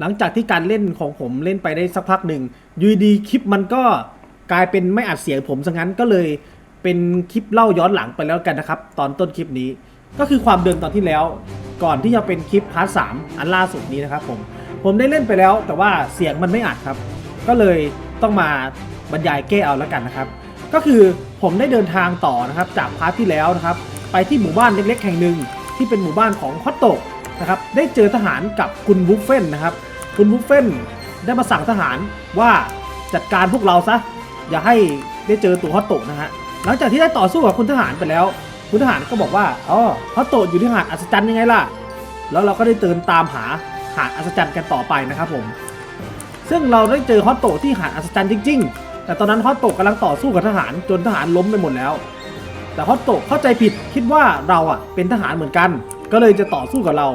หลังจากที่การเล่นของผมเล่นไปได้สักพักหนึ่งยูดีคลิปมันก็กลายเป็นไม่อัดเสียงผมซะงั้นก็เลยเป็นคลิปเล่าย้อนหลังไปแล้วกันนะครับ ตอนต้นคลิปนี้ ก็คือความเดิมตอนที่แล้ว ก่อนที่จะเป็นคลิปพาร์ทสามอันล่าสุดนี้นะครับผมผมได้เล่นไปแล้ว แต่ว่าเสียงมันไม่อัดครับ ก็เลยต้องมาบรรยายแก้เอาแล้วกันนะครับ ก็คือผมได้เดินทางต่อนะครับจากพาร์ทที่แล้วนะครับ ไปที่หมู่บ้านเล็กๆ แห่งหนึ่งที่เป็นหมู่บ้านของฮอตโตะนะครับได้เจอทหารกับคุณบุฟเฟนนะครับ คุณบุฟเฟนได้มาสั่งทหารว่าจัดการพวกเราซะ อย่าให้ได้เจอตัวฮอตโตะนะฮะหลังจากที่ได้ต่อสู้กับคุณทหารไปแล้ว คุณทหารก็บอกว่าอ๋อฮอตโตะอยู่ที่หาดอัศจรรย์ยังไงล่ะ แล้วเราก็ได้เดินตามหาหาดอัศจรรย์กันต่อไปนะครับผม ซึ่งเราได้เจอฮอตโตะที่หาดอัศจรรย์จริง ๆ แต่ตอนนั้นฮอตโตะกำลังต่อสู้กับทหารจนทหารล้มไปหมดแล้ว แต่ฮอตโตะเข้าใจผิดคิดว่าเราอะเป็นทหารเหมือนกัน ก็เลยจะต่อสู้กับเรา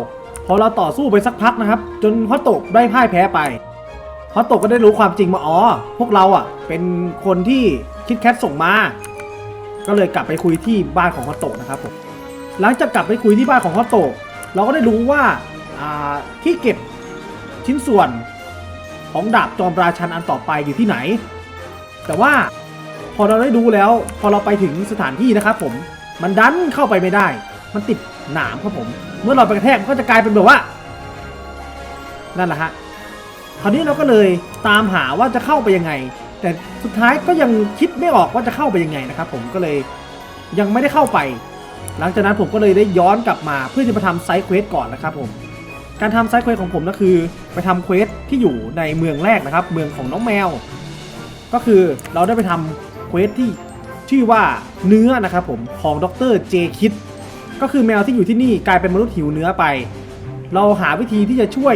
พอเราต่อสู้ไปสักพักนะครับ จนฮอตโตะได้พ่ายแพ้ไปฮอตโตะก็ได้รู้ความจริงมาอ๋อพวกเราอะ เป็นคนที่คิดแคทส่งมา ก็เลยกลับไปคุยที่บ้านของฮอตโตะนะครับผมหลังจากกลับไปคุยที่บ้านของฮอตโตะเราก็ได้รู้ว่าอ่าที่เก็บชิ้นส่วนของดาบจอมราชันอันต่อไปอยู่ที่ไหน แต่ว่าพอเราได้ดูแล้ว พอเราไปถึงสถานที่นะครับผม มันดันเข้าไปไม่ได้ มันติดหนามครับผม เมื่อเราไปกระแทกมันก็จะกลายเป็นแบบว่า นั่นแหละฮะ คราวนี้เราก็เลยตามหาว่าจะเข้าไปยังไง แต่สุดท้ายก็ยังคิดไม่ออกว่าจะเข้าไปยังไงนะครับ ผมก็เลยยังไม่ได้เข้าไป หลังจากนั้นผมก็เลยได้ย้อนกลับมาเพื่อจะมาทำไซด์เควสก่อนนะครับผมการทำไซด์เควสของผมก็คือไปทำเควสที่อยู่ในเมืองแรกนะครับ เมืองของน้องแมว ก็คือเราได้ไปทำเควสที่ชื่อว่าเนื้อนะครับผมของดรเจคิด ก็คือแมวที่อยู่ที่นี่กลายเป็นมนุษย์หิวเนื้อไป เราหาวิธีที่จะช่วย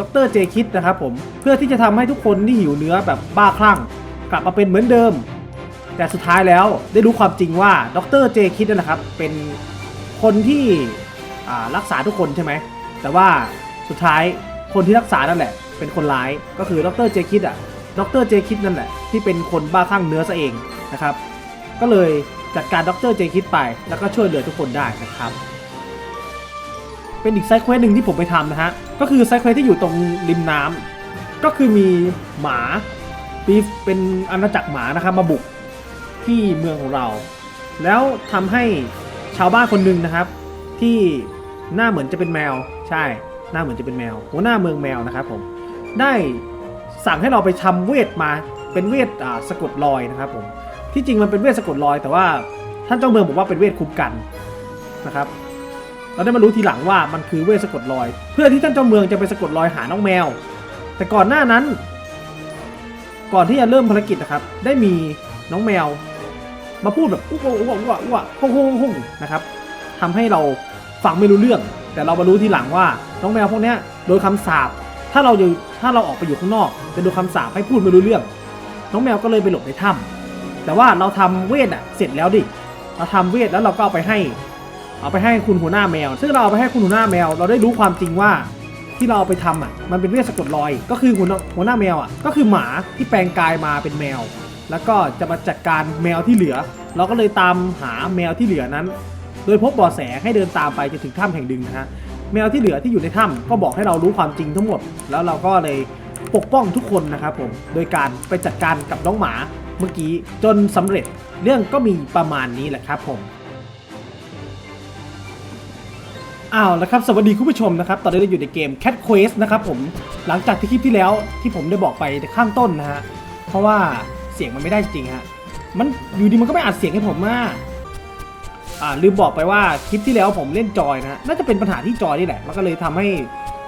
ดรเจคิดนะครับผมเพื่อที่จะทำให้ทุกคนที่หิวเนื้อแบบบ้าคลั่ง กลับมาเป็นเหมือนเดิม แต่สุดท้ายแล้วได้รู้ความจริงว่าดรเจคิดนั่นแหละครับเป็นคนที่รักษาทุกคนใช่ไหมแต่ว่าสุดท้ายคนที่รักษานั่นแหละ เป็นคนร้ายก็คือดรเจคิดอะดรเจคิดนั่นแหละที่เป็นคนบ้าคลั่งเนื้อซะเองนะครับ ก็เลย จัดการดรเจคิดไป แล้วก็ช่วยเหลือทุกคนได้นะครับ เป็นอีกไซด์เควสหนึ่งที่ผมไปทำนะฮะ ก็คือไซด์เควสที่อยู่ตรงริมน้ำก็คือมีหมาปีเป็นอาณาจักรหมานะครับมาบุกที่เมืองของเรา แล้วทำให้ชาวบ้านคนหนึ่งนะครับ ที่หน้าเหมือนจะเป็นแมว ใช่ หน้าเหมือนจะเป็นแมวหัวหน้าเมืองแมวนะครับผมได้สั่งให้เราไปทำเวทมาเป็นเวทอ่าสะกดรอยนะครับผม ที่จริงมันเป็นเวทสะกดรอย แต่ว่าท่านเจ้าเมืองบอกว่าเป็นเวทคุ้มกันนะครับ เราได้มารู้ทีหลังว่ามันคือเวทสะกดรอย เพื่อที่ท่านเจ้าเมืองจะไปสะกดรอยหาน้องแมว แต่ก่อนหน้านั้น ก่อนที่จะเริ่มภารกิจนะครับ ได้มีน้องแมว มาพูดแบบอู้อู้อู้อู้อู้ฮู้ฮู้ฮู้นะครับทำให้เราฟังไม่รู้เรื่อง แต่เรามารู้ทีหลังว่าน้องแมวพวกนี้โดยคำสาปถ้าเราอยู่ถ้าเราออกไปอยู่ข้างนอกจะโดนคำสาปให้พูดไม่รู้เรื่อง น้องแมวก็เลยไปหลบในถ้ำ แต่ว่าเราทำเวทอะเสร็จแล้วดิ เราทำเวทแล้วเราก็เอาไปให้ เอาไปให้คุณหัวหน้าแมว ซึ่งเราเอาไปให้คุณหัวหน้าแมว เราได้รู้ความจริงว่าที่เราเอาไปทำอะ มันเป็นเวทสะกดรอย ก็คือหัวหัวหน้าแมวอะ ก็คือหมาที่แปลงกายมาเป็นแมว แล้วก็จะมาจัดการแมวที่เหลือ เราก็เลยตามหาแมวที่เหลือนั้น โดยพบเบาะแสให้เดินตามไปจนถึงถ้ำแห่งหนึ่งนะฮะ แมวที่เหลือที่อยู่ในถ้ำก็บอกให้เรารู้ความจริงทั้งหมด แล้วเราก็เลยปกป้องทุกคนนะครับผม โดยการไปจัดการกับน้องหมา เมื่อกี้จนสำเร็จเรื่องก็มีประมาณนี้แหละครับผมอ้าวแล้วครับ สวัสดีคุณผู้ชมนะครับ ตอนนี้เราอยู่ในเกม Cat Quest นะครับผมหลังจากที่คลิปที่แล้วที่ผมได้บอกไปข้างต้นนะฮะ เพราะว่าเสียงมันไม่ได้จริงฮะ มันอยู่ดีมันก็ไม่อัดเสียงให้ผมมาอ่าลืมบอกไปว่าคลิปที่แล้วผมเล่นจอยนะฮะน่าจะเป็นปัญหาที่จอยนี่แหละ มันก็เลยทำให้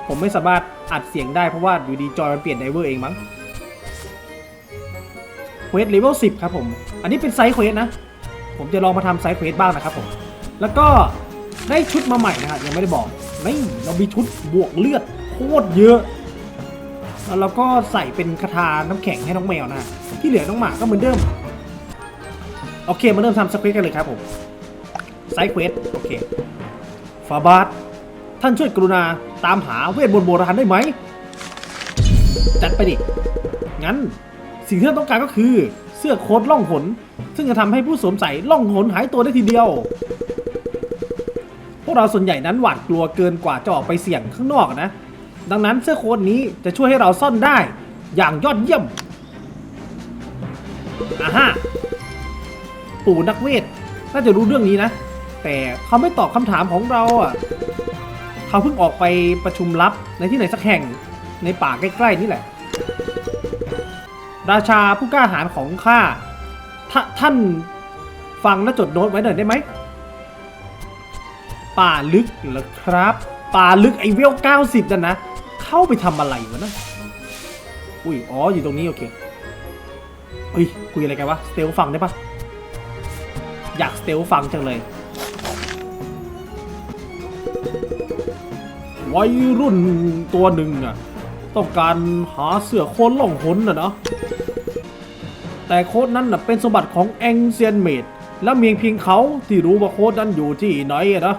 ผมไม่สามารถอัดเสียงได้เพราะว่าอยู่ดีจอยมันเปลี่ยนไดเวอร์เองมั้ง เควสเลเวล10 ครับผม อันนี้เป็นไซส์เควสนะ ผมจะลองมาทำไซส์เควสบ้างนะครับผม แล้วก็ได้ชุดมาใหม่นะครับยังไม่ได้บอกนี่เรามีชุดบวกเลือดโคตรเยอะ แล้วเราก็ใส่เป็นคาถาน้ำแข็งให้น้องแมวนะ ที่เหลือน้องหมาก็เหมือนเดิม โอเค มาเริ่มทำสเควสกันเลยครับผม ไซส์เควสโอเคฟาบาสท่านช่วยกรุณาตามหาเวทมนต์โบราณได้ไหม จัดไปดิ งั้น สิ่งที่เราต้องการก็คือเสื้อโค้ทล่องหน ซึ่งจะทำให้ผู้สวมใส่ล่องหนหายตัวได้ทีเดียว พวกเราส่วนใหญ่นั้นหวาดกลัวเกินกว่าจะออกไปเสี่ยงข้างนอกนะ ดังนั้นเสื้อโค้ทนี้จะช่วยให้เราซ่อนได้อย่างยอดเยี่ยมอ่าฮะปู่นักเวทน่าจะรู้เรื่องนี้นะ แต่เขาไม่ตอบคำถามของเราอะเขาเพิ่งออกไปประชุมลับในที่ไหนสักแห่งในป่าใกล้ ๆ นี่แหละ ราชาผู้กล้าหาญของข้าถ้าท่านฟังและจดโน้ตไว้หน่อยได้ไหม ป่าลึกเหรอครับ ป่าลึกไอเวล 90 นั่นนะ เข้าไปทำอะไรวะนะ อุ้ย อ๋อ อยู่ตรงนี้ โอเคเฮ้ย คุยอะไรกันวะ สเตลฟังได้ปะอยากสเตลฟังจังเลย วัยรุ่นตัวหนึ่งน่ะ ต้องการหาเสือโค้ดล่องหนน่ะเนาะ แต่โค้ดนั้นเป็นสมบัติของแองเซียนเมดและเมียงเพียงเขาที่รู้ว่าโค้ดนั้นอยู่ที่ไหนนะ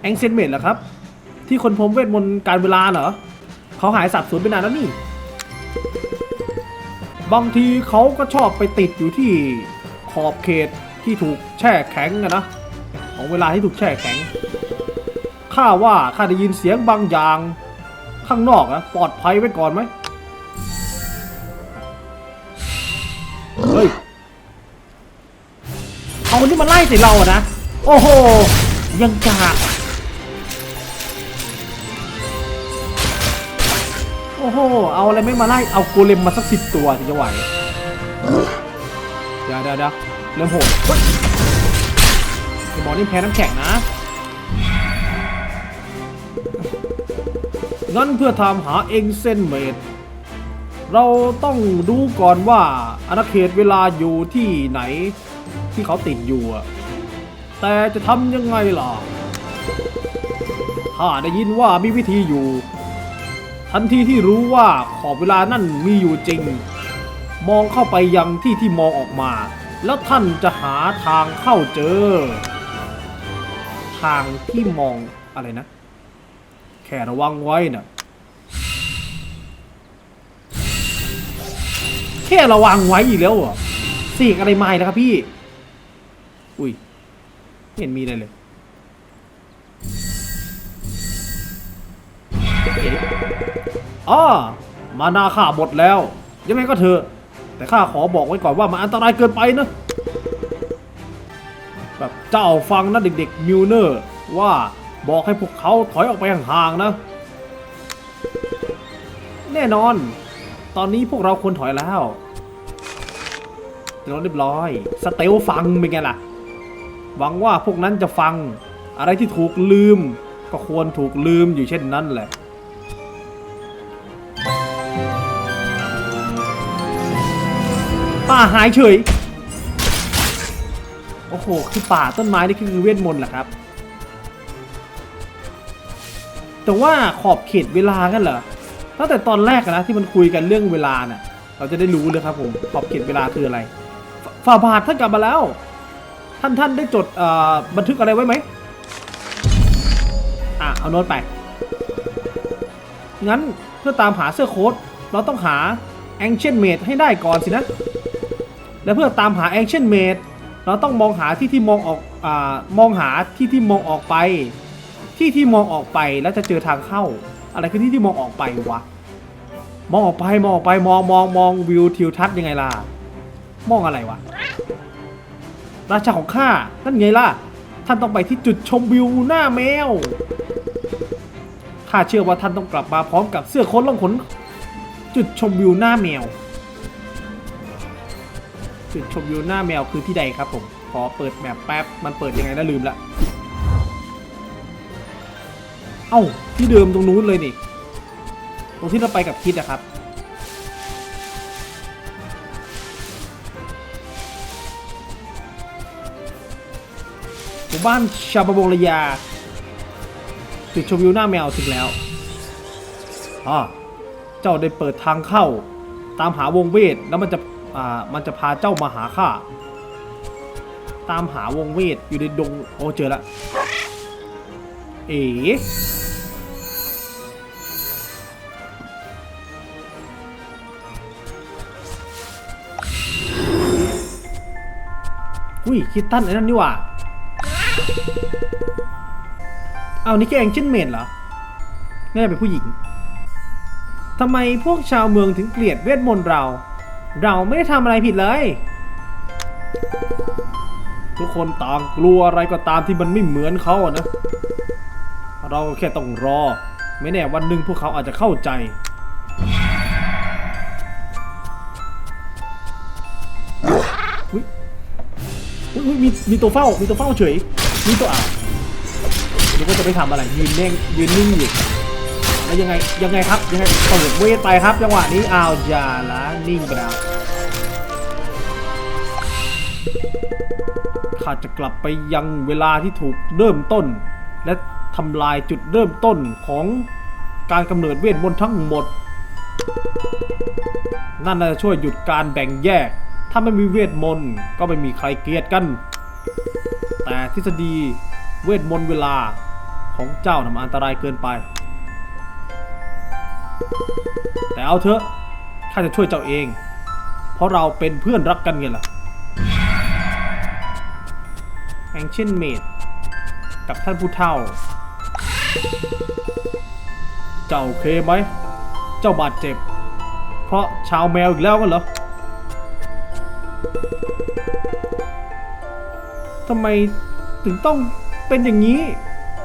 แองเซียนเมดเหรอครับ ที่คนพบเวทมนต์การเวลาเหรอเขาหายสับสนไปนานแล้วนี่ บางทีเขาก็ชอบไปติดอยู่ที่ขอบเขตที่ถูกแช่แข็งนะของเวลาที่ถูกแช่แข็ง ข้าว่าข้าได้ยินเสียงบางอย่าง ข้างนอกอะปลอดภัยไว้ก่อนไหม คนที่มาไล่ใส่เราอะนะ โอ้โห ยังกากโอ้โห เอาอะไรไม่มาไล่ เอาโกเลมมาสักสิบตัวถึงจะไหวเดี๋ยวเดี๋ยวเดี๋ยวเริ่มโหดไอ้บอลนี่แพ้น้ำแข็งนะงั้นเพื่อทำหาเองเส้นเมดเราต้องดูก่อนว่าอาณาเขตเวลาอยู่ที่ไหน ที่เขาติดอยู่อะแต่จะทำยังไงล่ะ ถ้าได้ยินว่ามีวิธีอยู่ ทันทีที่รู้ว่าขอบเวลานั่นมีอยู่จริง มองเข้าไปยังที่ที่มองออกมา แล้วท่านจะหาทางเข้าเจอ ทางที่มองอะไรนะ แค่ระวังไว้นะแค่ระวังไว้อีกแล้วเหรอสียกอะไรไม่นะครับพี่ อุ้ยไม่เห็นมีอะไรเลยอ๋อมานาข้าหมดแล้ว ยังไงก็เถอะ แต่ข้าขอบอกไว้ก่อนว่ามันอันตรายเกินไปนะ แบบเจ้าฟังนะเด็กๆมิวเนอร์ ว่าบอกให้พวกเขาถอยออกไปห่างๆนะ แน่นอน ตอนนี้พวกเราควรถอยแล้วเราเรียบร้อย สเตลฟังเป็นไงล่ะ หวังว่าพวกนั้นจะฟัง อะไรที่ถูกลืม ก็ควรถูกลืมอยู่เช่นนั้นแหละป่าหายเฉย โอ้โห คือป่าต้นไม้นี่คือเวทมนต์เหรอครับ แต่ว่าขอบเขตเวลากันเหรอ ตั้งแต่ตอนแรกนะที่มันคุยกันเรื่องเวลาเนี่ยเราจะได้รู้เลยครับผม ขอบเขตเวลาคืออะไร ฝ่าบาทท่านกลับมาแล้วานท่านได้จดบันทึกอะไรไว้ไหมอะเอาโน้ตไป งั้นเพื่อตามหาเสื้อโค้ดเราต้องหา Ancient Maid ให้ได้ก่อนสินะ และเพื่อตามหา Ancient Maid เราต้องมองหาที่ที่มองออกอ่ามองหาที่ที่มองออกไป ที่ที่มองออกไปแล้วจะเจอทางเข้า อะไรคือที่ที่มองออกไปวะ มองออกไปมองออกไปมองมองมองวิวทิวทัศน์ยังไงล่ะ มองอะไรวะ ราชาของข้า นั่นไงล่ะ ท่านต้องไปที่จุดชมวิวหน้าแมว ข้าเชื่อว่าท่านต้องกลับมาพร้อมกับเสื้อโค้ทล่องขน จุดชมวิวหน้าแมว จุดชมวิวหน้าแมวคือที่ใดครับผม ขอเปิดแมปแป๊บ มันเปิดยังไงนะลืมละ เอ้า ที่เดิมตรงนู้นเลยนี่ ตรงที่เราไปกับคิดนะครับ มู่บ้านชาวประมงระยาจุดชมวิวหน้าแมวถึงแล้วอ่าเจ้าได้เปิดทางเข้า ตามหาวงเวทแล้วมันจะอ่ามันจะพาเจ้ามาหาข้าตามหาวงเวทอยู่ในดงโอ้เจอละเอ๋อุ้ยคิดตันไอ้นั่นนี่ว่า เอานี่แกเองเช่นเมดเหรอน่าจะเป็นผู้หญิงทำไมพวกชาวเมืองถึงเกลียดเวทมนต์เรา เราไม่ได้ทำอะไรผิดเลย ทุกคนต่างกลัวอะไรก็ตามที่มันไม่เหมือนเขาอะนะ เราก็แค่ต้องรอ ไม่แน่วันหนึ่งพวกเขาอาจจะเข้าใจ มีมีตัวเฝ้า มีตัวเฝ้าเฉย มีตัวอ่าวนึกว่าจะไปทำอะไรยืนเน่งยืนนิ่งอยู่แล้วยังไงยังไงครับยังไงเปิดเวทไปครับจังหวะนี้อ้าวอย่าละนิ่งไปแล้วข้าจะกลับไปยังเวลาที่ถูกเริ่มต้น และทำลายจุดเริ่มต้นของการกำเนิดเวทมนต์ทั้งหมด นั่นน่าจะช่วยหยุดการแบ่งแยก ถ้าไม่มีเวทมนต์ก็ไม่มีใครเกลียดกัน แต่ทฤษฎีเวทมนต์เวลาของเจ้านะมันอันตรายเกินไป แต่เอาเถอะข้าจะช่วยเจ้าเอง เพราะเราเป็นเพื่อนรักกันไงล่ะแองเชนเมดกับท่านผู้เฒ่า เจ้าโอเคไหม เจ้าบาดเจ็บ เพราะชาวแมวอีกแล้วกันเหรอ ทำไมถึงต้องเป็นอย่างนี้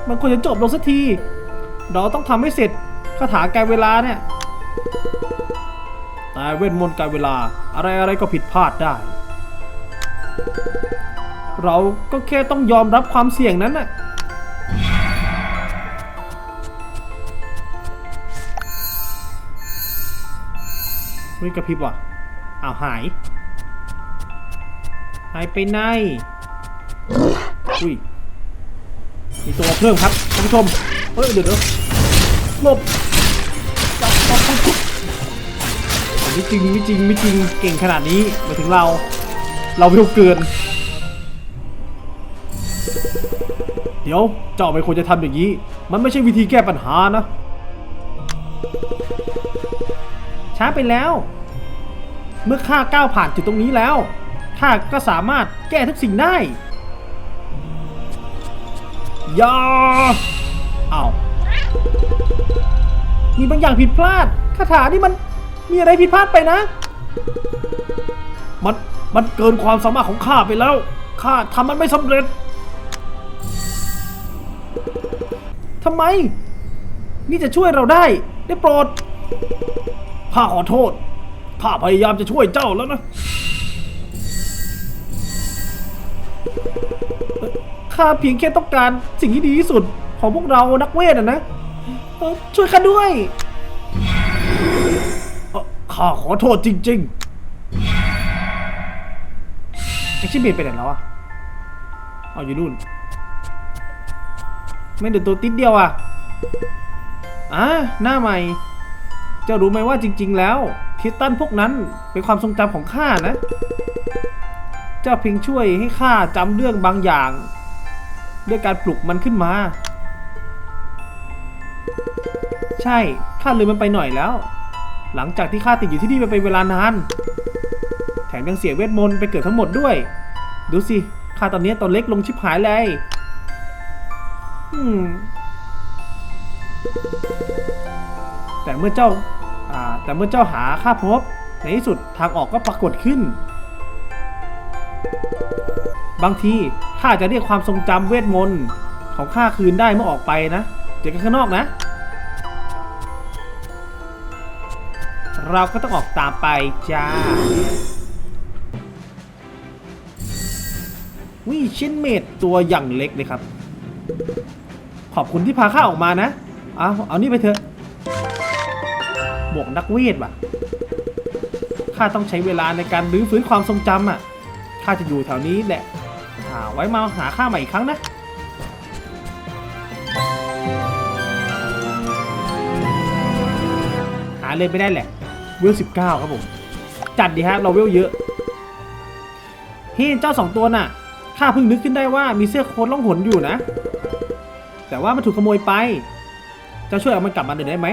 มันควรจะจบลงสักที เราต้องทำให้เสร็จคาถาการเวลาเนี่ย แต่เวทมนต์การเวลาอะไรอะไรก็ผิดพลาดได้ เราก็แค่ต้องยอมรับความเสี่ยงนั้นน่ะเฮ้ยกระพริบว่ะอ้าวหาย หายไปไหน อุ้ยมีตัวเพิ่มครับท่านผู้ชมเฮ้ยเดี๋ยวเดี๋ยวหลบจับจับจับไม่จริงไม่จริงไม่จริงเก่งขนาดนี้มาถึงเรา เราเร็วเกิน เดี๋ยวเจ้าไม่ควรจะทำอย่างนี้ มันไม่ใช่วิธีแก้ปัญหานะ ช้าไปแล้ว เมื่อข้าก้าวผ่านจุดตรงนี้แล้วข้าก็สามารถแก้ทุกสิ่งได้ ย่าอ้ามีบางอย่างผิดพลาดคาถานี่มันมีอะไรผิดพลาดไปนะ มันมันเกินความสามารถของข้าไปแล้วข้าทำมันไม่สำเร็จทำไม นี่จะช่วยเราได้ ได้โปรดข้าขอโทษข้าพยายามจะช่วยเจ้าแล้วนะ ข้าเพียงแค่ต้องการสิ่งที่ดีที่สุดของพวกเรานักเวทอะนะเอ่อช่วยข้าด้วยเอ่อข้าขอโทษจริงๆไอชิเบตไปไหนแล้วอะเอาอยู่นู่น ไม่เดือดตัวติดเดียวอะอะหน้าใหม่ เจ้ารู้ไหมว่าจริง ๆ แล้วคิสตันพวกนั้นเป็นความทรงจำของข้านะ เจ้าเพียงช่วยให้ข้าจำเรื่องบางอย่าง ด้วยการปลุกมันขึ้นมา ใช่ข้าลืมมันไปหน่อยแล้ว หลังจากที่ข้าติดอยู่ที่นี่มาเป็นเวลานาน แถมยังเสียเวทมนต์ไปเกิดทั้งหมดด้วย ดูสิข้าตอนนี้ตัวเล็กลงชิบหายเลยอืมแต่เมื่อเจ้าอ่าแต่เมื่อเจ้าหาข้าพบ ในที่สุดทางออกก็ปรากฏขึ้น บางที ข้าจะเรียกความทรงจำเวทมนต์ของข้าคืนได้เมื่อออกไปนะ เจอกันข้างนอกนะ เราก็ต้องออกตามไปจ้าวิชินเมดตัวอย่างเล็กเลยครับ ขอบคุณที่พาข้าออกมานะ เอาเอานี่ไปเถอะ บวกนักเวทว่ะ ข้าต้องใช้เวลาในการรื้อฟื้นความทรงจำอะ ข้าจะอยู่แถวนี้แหละ อ่าไว้มาหาข้าใหม่อีกครั้งนะหาเลยไม่ได้แหละเวลสิบเก้าครับผม จัดดีฮะเราเวลเยอะเฮ้ยเจ้าสองตัวน่ะข้าเพิ่งนึกขึ้นได้ว่ามีเสื้อโค้ทล่องหนอยู่นะ แต่ว่ามันถูกขโมยไปจ้าช่วยเอามันกลับมาหน่อยได้ไหม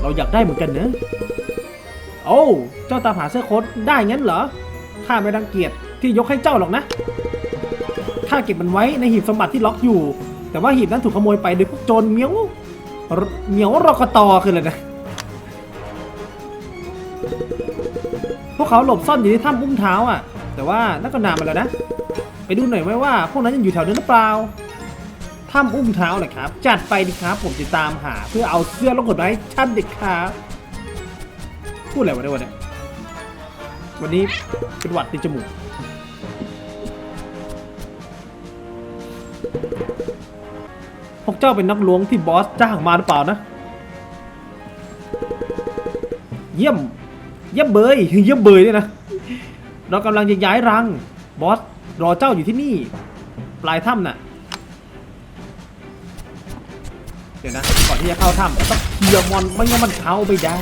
เราอยากได้เหมือนกันเนอะโอ้ เจ้าตามหาเสื้อโค้ทได้งั้นเหรอ ข้าไม่รังเกียจ ที่ยกให้เจ้าหรอกนะ ข้าเก็บมันไว้ในหีบสมบัติที่ล็อกอยู่ แต่ว่าหีบนั้นถูกขโมยไปโดยพวกโจรเหมียวเหมียวรกตคืออะไรนะ พวกเขาหลบซ่อนอยู่ในถ้ำอุ้งเท้าอะ แต่ว่านั่นก็นานมาแล้วนะ ไปดูหน่อยไหมว่า พวกนั้นยังอยู่แถวนั้นหรือเปล่า ถ้ำอุ้งเท้าเหรอครับ จัดไปดิครับ ผมจะตามหา เพื่อเอาเสื้อลงกดไว้ท่านเด็กครับพูดอะไรวะเนี่ยวันนี้ วันนี้เป็นหวัดติดจมูก พวกเจ้าเป็นนักล้วงที่บอสจ้างมาหรือเปล่านะ เยี่ยม เยี่ยมเบยเยี่ยมเบยเนี่ยนะ เรากำลังจะย้ายรัง บอสรอเจ้าอยู่ที่นี่ ปลายถ้ำน่ะ เดี๋ยวนะ ก่อนที่จะเข้าถ้ำต้องเคลียร์มอนไม่งั้นมันเข้าไม่ได้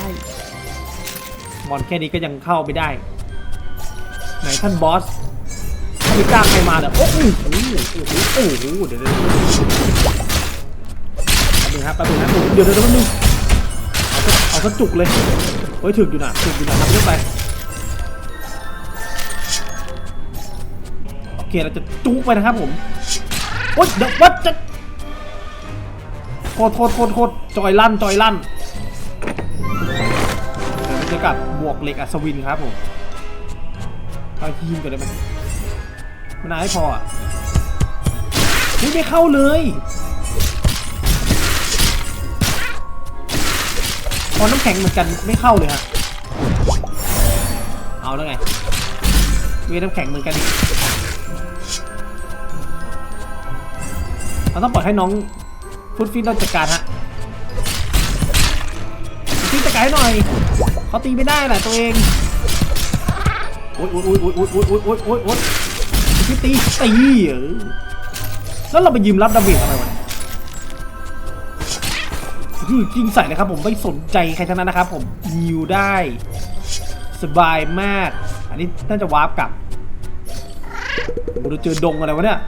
มอนแค่นี้ก็ยังเข้าไม่ได้ ไหนท่านบอสถ้าไม่จ้างใครมาเนี่ยโอ้โหโอ้โหโอ้โหเดี๋ยวเดี๋ยว นึงครับแป๊บนึงนะเดี๋ยวเดี๋ยวเดี๋ยวแป๊บนึงเอาสักเอาสักจุกเลยเฮ้ยถึกอยู่นะถึกอยู่นะทำเรื่องไปโอเคเราจะจุกไปนะครับผมโอ๊ยเดี๋ยววัดจะโคตรโคตรโคตรโคตรจอยลั่นจอยลั่นเดี๋ยวเราจะกับบวกเหล็กอัศวินครับผมเอาทีมกันได้ไหมมันนายให้พออะเฮ้ยไม่เข้าเลย พอน้ำแข็งเหมือนกันไม่เข้าเลยฮะเอาแล้วไงเวน้ำแข็งเหมือนกันอีกเราต้องปล่อยให้น้องฟุตฟินเราจัดการฮะฟุตฟินจัดการให้หน่อยเขาตีไม่ได้แหละตัวเองโอ๊ยโอ๊ยโอ๊ยโอ๊ยโอ๊ยโอ๊ยโอ๊ยโอ๊ยโอ๊ยฟุตฟินตีตีเออแล้วเราไปยืมรับดาเมจทำไมวะ จริงใส่เลยครับผมไม่สนใจใครทั้งนั้นนะครับผมยิวได้ สบายมาก อันนี้น่าจะวาร์ปกลับโอ้เราเจอดงอะไรวะเนี่ย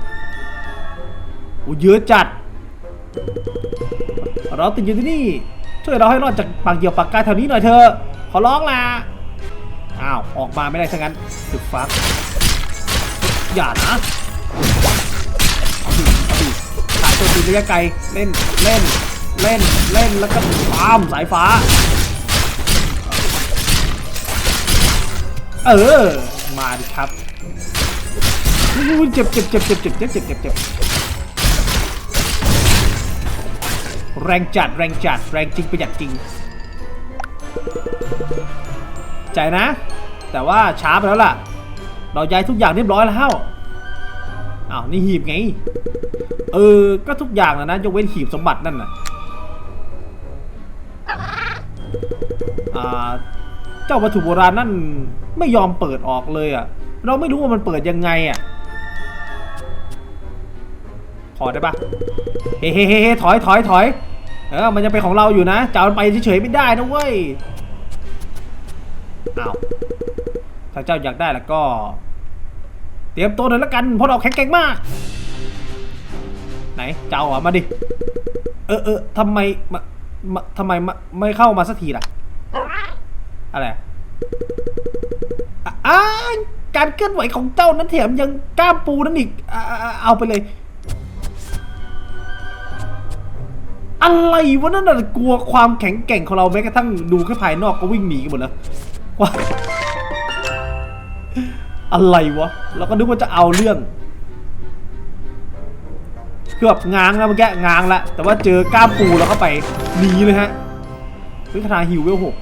โอ้เยอะจัด เราติดอยู่ที่นี่ ช่วยเราให้รอดจากปากเหี่ยวปากกาแถวนี้หน่อยเถอะขอร้องละอ้าวออกมาไม่ได้ทั้งนั้นสึกฟักอย่านะเอาดิเอาดิสายตัวตีระยะไกลเล่นเล่น เล่นเล่นแล้วก็ปามสายฟ้า เออ มาดิครับเจ็บเจ็บเจ็บเจ็บเจ็บเจ็บเจ็บเจ็บเจ็บแรงจัดแรงจัดแรงจริงประหยัดจริง ใจนะ แต่ว่าช้าไปแล้วล่ะ เราย้ายทุกอย่างเรียบร้อยแล้วอ้าวนี่หีบไง เออ ก็ทุกอย่างนะนะยกเว้นหีบสมบัตินั่นน่ะ เจ้าวัตถุโบราณนั่นไม่ยอมเปิดออกเลยอะ เราไม่รู้ว่ามันเปิดยังไงอะขอได้ปะเฮ้เฮ้เฮ้ถอยถอยถอยเออมันจะเป็นของเราอยู่นะจะเอามันไปเฉยๆไม่ได้นะเว้ยอ้าวถ้าเจ้าอยากได้แล้วก็ เตรียมตัวเลยล้วกันเพราะเราแข็งแกร่งมาก ไหนเจ้าอะมาดิ เออเออทำไมมาทำไมไม่เข้ามาสักทีล่ะ อะไรอ่าการเคลื่อนไหวของเจ้านั้นแถมยังกล้ามปูนั่นอีกอ่าอ่าอ่าเอาไปเลย อะไรวะนั่นน่ะกลัวความแข็งแกร่งของเราแม้กระทั่งดูแค่ภายนอกก็วิ่งหนีกันหมดแล้วว่าอะไรวะ เราก็นึกว่าจะเอาเรื่องคือแบบง้างแล้วเมื่อกี้ง้างละแต่ว่าเจอกล้ามปูแล้วเข้าไปหนีเลยฮะ เฮ้ยคาถาฮิวเวลหก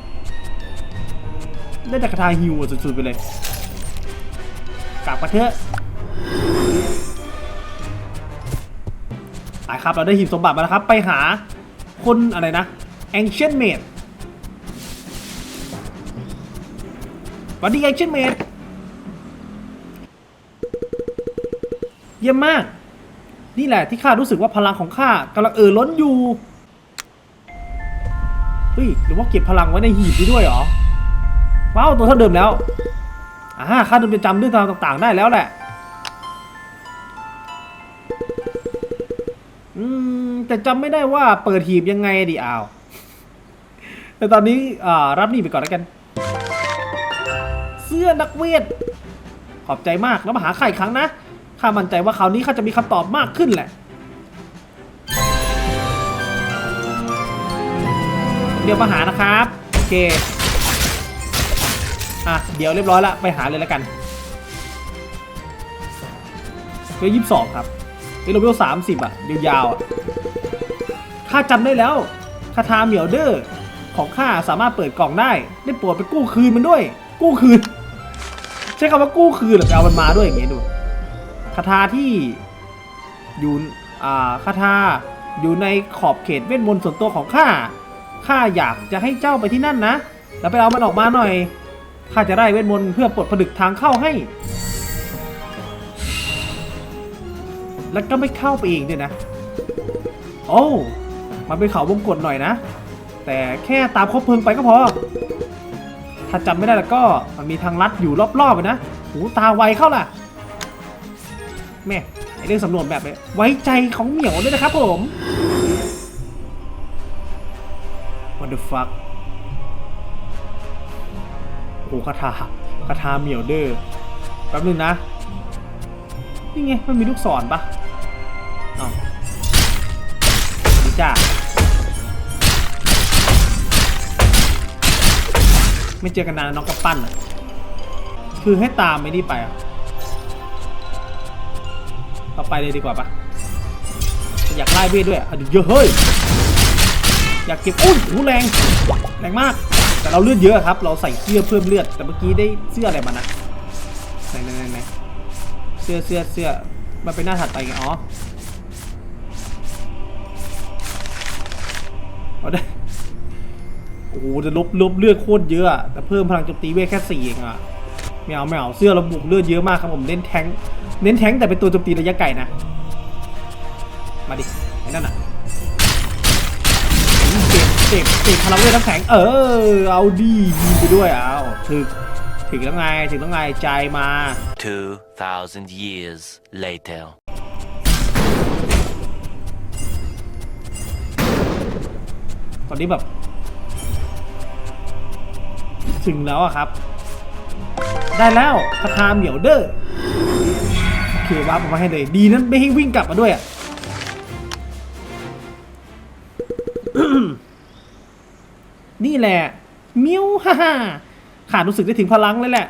ได้แต่คาถาฮิวสุดๆไปเลยกลับมาเถอะไปครับเราได้หีบสมบัติมาแล้วครับ ไปหาคนอะไรนะ Ancient Maid สวัสดี Ancient Maid เยี่ยมมาก นี่แหละที่ข้ารู้สึกว่าพลังของข้ากำลังเอ่อล้นอยู่ เฮ้ยหรือว่าเก็บพลังไว้ในหีบนี้ด้วยเหรอว้าวตัวเท่าเดิมแล้วอ่าข้าเดิมจะจำเรื่องราวต่างๆ ได้แล้วแหละอืมแต่จำไม่ได้ว่าเปิดหีบยังไงดิอ้าวแต่ตอนนี้อ่ารับนี่ไปก่อนแล้วกัน เสื้อนักเวท ขอบใจมากแล้วมาหาไข่ครั้งนะข้ามั่นใจว่าคราวนี้ข้าจะมีคำตอบมากขึ้นแหละ เดี๋ยวมาหานะครับ โอเค อะ เดี๋ยวเรียบร้อยละ ไปหาเลยแล้วกันเวลยี่สิบสองครับเวลเวลสามสิบอะยาวๆอะข้าจำได้แล้วคาถาเหมียวเดอร์ของข้าสามารถเปิดกล่องได้ ได้ปรดไปกู้คืนมันด้วย กู้คืน ใช้คำว่ากู้คืนหรือเอามันมาด้วยอย่างเงี้ยดูคาถาที่อยู่อ่าคาถาอยู่ในขอบเขตเวทมนต์ส่วนตัวของข้า ข้าอยากจะให้เจ้าไปที่นั่นนะ แล้วไปเอามันออกมาหน่อย ข้าจะได้เวทมนต์เพื่อปลดผนึกทางเข้าให้ แล้วก็ไม่เข้าไปเองด้วยนะ โอ้ มันเป็นเขาวงกดหน่อยนะ แต่แค่ตามคบเพลิงไปก็พอ ถ้าจำไม่ได้แล้วก็มันมีทางลัดอยู่รอบๆอะนะ หูตาไวเข้าล่ะ แม่ไอเรื่องสำรวจแบบนี้ไว้ใจของเหมียวด้วยนะครับผม What the fuck โอ้คาถาคาถาเหมียวเดอร์แป๊บนึงนะ นี่ไง มันมีลูกศรปะเอ้าดีจ้าไม่เจอกันนานน้องกับปั้นอะคือให้ตามไม่นี่ไปอะเราไปเลยดีกว่าปะอยากไล่เวทด้วยอะเดี๋ยวเยอเฮ้ย อยากเก็บอุ้ยหูแรงแรงมาก แต่เราเลือดเยอะครับ เราใส่เสื้อเพิ่มเลือด แต่เมื่อกี้ได้เสื้ออะไรมานะไหนไหนไหนเสื้อเสื้อเสื้อมันเป็นหน้าถัดไปไงอ๋อเอาได้โอ้โหจะลบลบเลือดโคตรเยอะแต่เพิ่มพลังโจมตีเวทแค่สี่เองอะไม่เอาไม่เอาเสื้อเระบุกเลือดเยอะมากครับผมเน้นแทงเน้นแทงแต่เป็นตัวโจมตีระยะไกลนะ มาดิไอ้นั่นอะ เจ็บเจ็บเจ็บพลังเวทน้ำแข็ง เออ เอาดียิงไปด้วยเอาถึกถึงแล้วไงถึงแล้วไงใจมา 2,000 years later. ตอนนี้แบบ ถึงแล้วอะครับ ได้แล้วคาถาเหมียวเดอร์โอเควาร์ปออกมาให้เลย ดีนั้นไม่ให้วิ่งกลับมาด้วยอะ นี่แหละ มิวฮ่าฮ่าขาดรู้สึกได้ถึงพลังเลยแหละ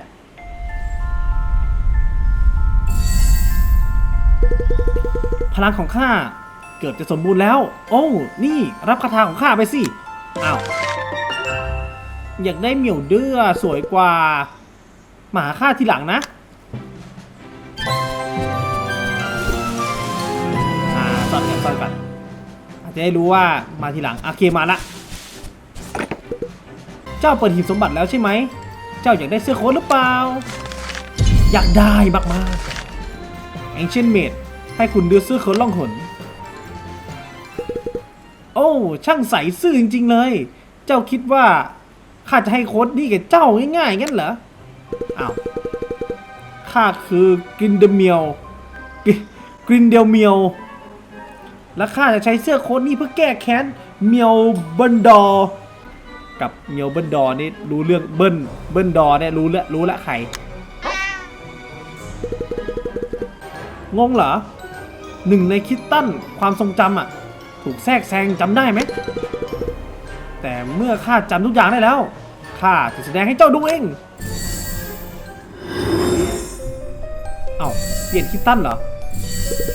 พลังของข้าเกือบจะสมบูรณ์แล้ว โอ้ นี่รับคาถาของข้าไปสิ อ้าว อยากได้เหมียวเดือสวยกว่า หมาข้าทีหลังนะอ่าซ่อนกันซ่อนกันอาจจะได้รู้ว่ามาทีหลังโอเคมาละ จ้าเปิดหีบสมบัติแล้วใช่ไหม เจ้าอยากได้เสื้อโค้ทหรือเปล่า อยากได้มากๆ Ancient Maid ให้คุณดูเสื้อโค้ทล่องหน โอ้ ช่างใส่ซื่อจริง ๆ เลย เจ้าคิดว่าข้าจะให้โค้ดนี่แกเจ้าง่ายๆงั้นเหรอ อ้าว ข้าคือกรินเดเมียวกรินเดลเมียว และข้าจะใช้เสื้อโค้ดนี่เพื่อแก้แค้นเมียวบิลดอ กับเมียวเบิลดอร์นี่รู้เรื่องเบิลเบิลดอร์เนี่ยรู้ล้วรู้ล้วใครงงเหรอหนึ่งในคิดตันความทรงจำอะ ถูกแทรกแซงจำได้ไหม แต่เมื่อข้าจำทุกอย่างได้แล้วข้าจะแสดงให้เจ้าดูเองเอ้าเปลี่ยนคิดตันเหรอ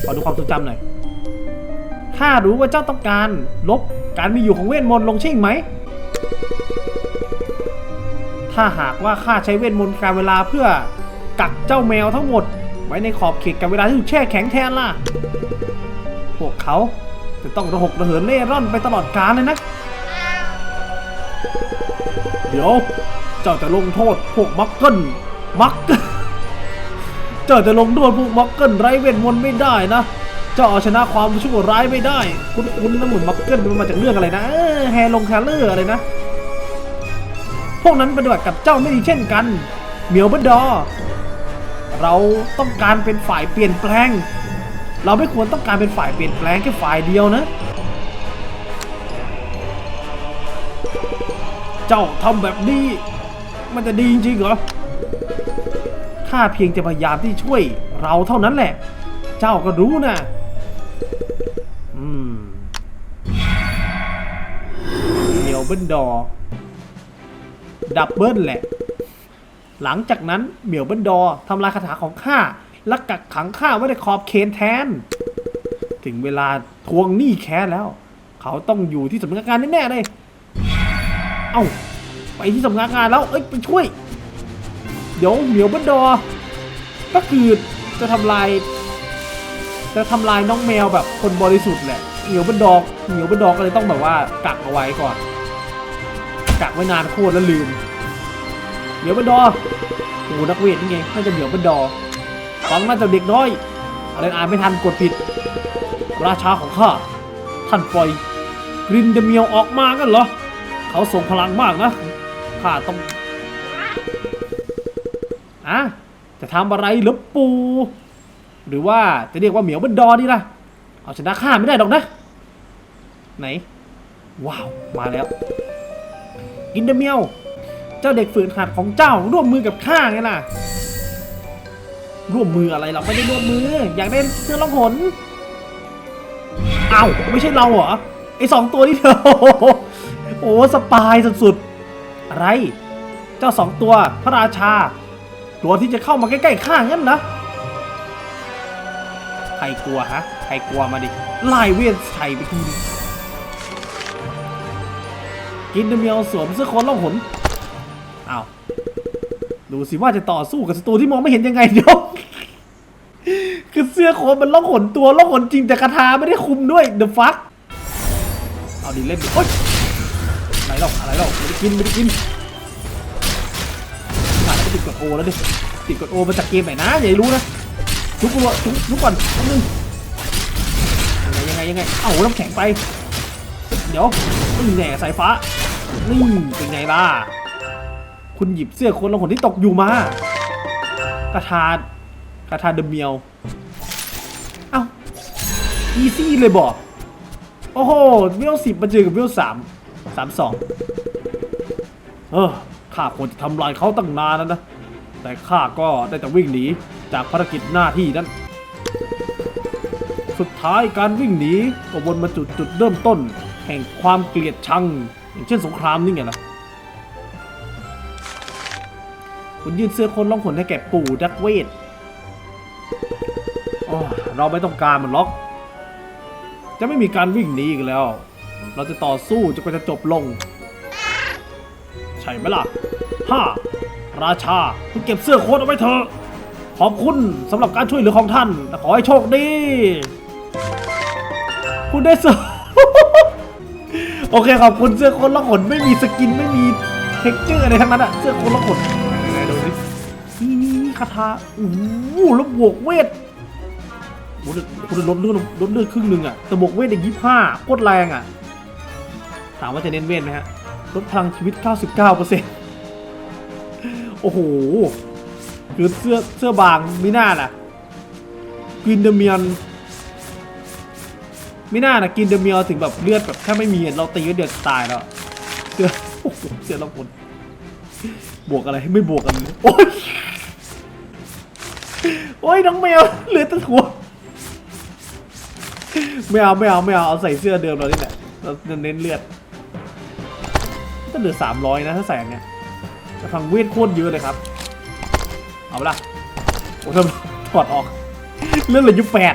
ขอดูความทรงจำหน่อยข้ารู้ว่าเจ้าต้องการลบการมีอยู่ของเวทมนต์ลงใช่ไหม ถ้าหากว่าข้าใช้เวทมนต์การเวลาเพื่อกักเจ้าแมวทั้งหมด ไว้ในขอบเขตการเวลาที่ถูกแช่แข็งแทนล่ะ พวกเขาจะต้องระหกระเหินเล่ร่อนไปตลอดกาลเลยนะ เดี๋ยว เจ้าจะลงโทษพวกมักเกิลมักเกิลเจ้าจะลงโทษพวกมักเกิลไร้เวทมนต์ไม่ได้นะ เจ้าเอาชนะความชั่วร้ายไม่ได้ คุณคุณนะเหมือนมักเกิลมันมาจากเรื่องอะไรนะแฮร์ลงแฮร์เลอร์อะไรนะ พวกนั้นปฏิบัติกับเจ้าไม่ดีเช่นกัน เหมียวบันดอ เราต้องการเป็นฝ่ายเปลี่ยนแปลง เราไม่ควรต้องการเป็นฝ่ายเปลี่ยนแปลงแค่ฝ่ายเดียวนะ เจ้าทำแบบนี้ มันจะดีจริงเหรอข้าเพียงจะพยายามที่ช่วยเราเท่านั้นแหละ เจ้าก็รู้นะอืมเหมียวเบิลดอ ดับเบิลแหละ หลังจากนั้นเหมียวเบิลดอทำลายคาถาของข้าและกักขังข้าไว้ในขอบเขนแทน ถึงเวลาทวงหนี้แค้นแล้ว เขาต้องอยู่ที่สำนักงานแน่ๆเลย เอ้า ไปที่สำนักงานแล้ว เอ้ยไปช่วย เดี๋ยวเหมียวเบิลดอ ก็คือจะทำลาย จะทำลายน้องแมวแบบคนบริสุทธิ์แหละเหมียวเบิลดอเหมียวเบิลดอก็เลยต้องแบบว่ากักเอาไว้ก่อน กักไว้นานโคตรแล้วลืมเหมียวบิลดอโอ้นักเวทนี่ไงน่าจะเหมียวบิลดอฟังน่าจะเด็กน้อย อะไรอ่านไม่ทันกดผิด ราชาของข้า ท่านปล่อยกรินเดเมียวออกมากันเหรอ เขาส่งพลังมากนะข้าต้องอะจะทำอะไรหรือปู หรือว่าจะเรียกว่าเหมียวบันดอนี่ล่ะ เอาชนะข้าไม่ได้หรอกนะ ไหน ว้าว มาแล้ว กินเดเมียว เจ้าเด็กฝืนหัดของเจ้าร่วมมือกับข้าไงล่ะ ร่วมมืออะไรเราไม่ได้ร่วมมือ อยากได้เสื้อล่องหนเอ้าไม่ใช่เราเหรอไอสองตัวนี่เธอโอ้สปายสุดๆอะไร เจ้าสองตัวพระราชาตัวที่จะเข้ามาใกล้ๆข้างั้นนะใครกลัวฮะใครกลัวมาดิไล่เวียนชัยไปทีนึง กินเดเมียวสวมเสื้อโค้ทล่องหนอ้าวดูสิว่าจะต่อสู้กับศัตรูที่มองไม่เห็นยังไงเดี๋ยวคือเสื้อโค้ทมันล่องหนตัวล่องหนจริงแต่คาถาไม่ได้คุมด้วย The fuck เอาดิเล่นดิโอ๊ยอะไรหรอกอะไรหรอกไม่ได้กินไม่ได้กินผ่านไปติดกดโอแล้วดิติดกดโอมาจากเกมไหนนะอย่าให้รู้นะทุกคนทุกทุกก่อนนึงยังไงยังไงยังไงเอ้าน้ำแข็งไป เดี๋ยวนี่แน่สายฟ้า นี่เป็นไงล่ะ คุณหยิบเสื้อคนลงหนที่ตกอยู่มากระทาคาทาเดเมียว เอ้า อีซี่เลยบอก โอ้โหเวลสิบมาเจอกับเวลสามสามสองเออข้าควรจะทำลายเขาตั้งนานแล้วนะ แต่ข้าก็ได้แต่วิ่งหนีจากภารกิจหน้าที่นั้น สุดท้ายการวิ่งหนีก็วนมาจุดจุดเริ่มต้น ห่งความเกลียดชัง อย่างเช่นสงครามนี่ไงล่ะคุณยื่นเสื้อคนล่องหนให้แก่ปู่ดักเวทเราไม่ต้องการมันหรอก จะไม่มีการวิ่งหนีอีกแล้ว เราจะต่อสู้จนกว่าจะจบลง ใช่ไหมล่ะฮ่าราชาคุณเก็บเสื้อโค้ทเอาไว้เถอะ ขอบคุณสำหรับการช่วยเหลือของท่าน ขอให้โชคดี คุณได้เสื้อ โอเคขอบคุณเสื้อโค้ทล่องหนไม่มีสกินไม่มีเท็กเจอร์อะไรทั้งนั้นอะเสื้อโค้ทล่องหนไหนๆดูดินี่นี่นี่คาถาโอ้โหแล้วบวกเวทโอ้โหคุณลดเลือดลดเลือดครึ่งหนึ่งอะแต่บวกเวทอีกยี่ห้าโคตรแรงอะถามว่าจะเน้นเวทไหมฮะลดพลังชีวิต 99เปอร์เซ็นต์โอ้โห คือเสื้อเสื้อบางไม่น่าล่ะกินเดเมียน ไม่น่านะกินเดเมียนถึงแบบเลือดแบบแค่ไม่มีเราตีก็เดือดตายแล้วเสื้อโอ้โหเสื้อเราคนบวกอะไรไม่บวกกันเลยโอ้ยโอ้ยน้องแมวเหลือแต่หัวไม่เอาไม่เอาไม่เอาเอาใส่เสื้อเดิมเรานี่แหละเราเน้นเลือดก็เหลือสามร้อยนะถ้าใส่อันเนี้ยแต่ฟังเวทโคตรเยอะเลยครับ เอาไปละโอ้ทำถอดออก เลือดเหลืออยู่แปด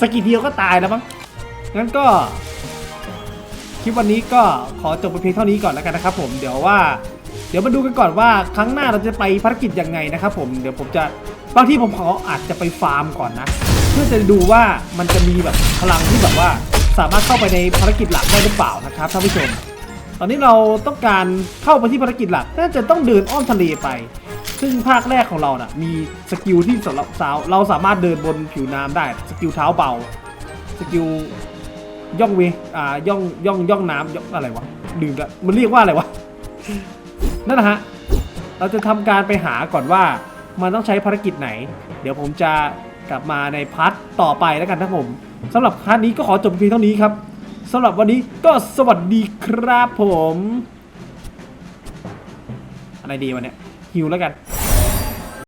สกกีเดียวก็ตายแล้วมั้ง งั้นก็คลิปวันนี้ก็ขอจบไปเพียงเท่านี้ก่อนแล้วกันนะครับ ผมเดี๋ยวว่า เดี๋ยวมาดูกันก่อนว่าครั้งหน้าเราจะไปภารกิจยังไงนะครับ ผมเดี๋ยวผมจะบางที่ผมขออาจจะไปฟาร์มก่อนนะ เพื่อจะดูว่ามันจะมีแบบพลังที่แบบว่า สามารถเข้าไปในภารกิจหลักได้หรือเปล่านะครับท่านผู้ชม ตอนนี้เราต้องการเข้าไปที่ภารกิจหลักน่าจะต้องเดินอ้อมทะเลไป ซึ่งภาคแรกของเราน่ะมีสกิลที่สำหรับสาวเราสามารถเดินบนผิวน้ำได้สกิลเท้าเบาสกิล ย่องเวอ่าย่องย่องย่องน้ำย่องอะไรวะลืมละมันเรียกว่าอะไรวะนั่นนะฮะเราจะทำการไปหาก่อนว่ามันต้องใช้ภารกิจไหน เดี๋ยวผมจะกลับมาในพาร์ทต่อไปแล้วกันครับผมสำหรับพาร์ทนี้ก็ขอจบเพียงเท่านี้ครับสำหรับวันนี้ก็สวัสดีครับผม อะไรดีวันเนี้ยหิวแล้วกัน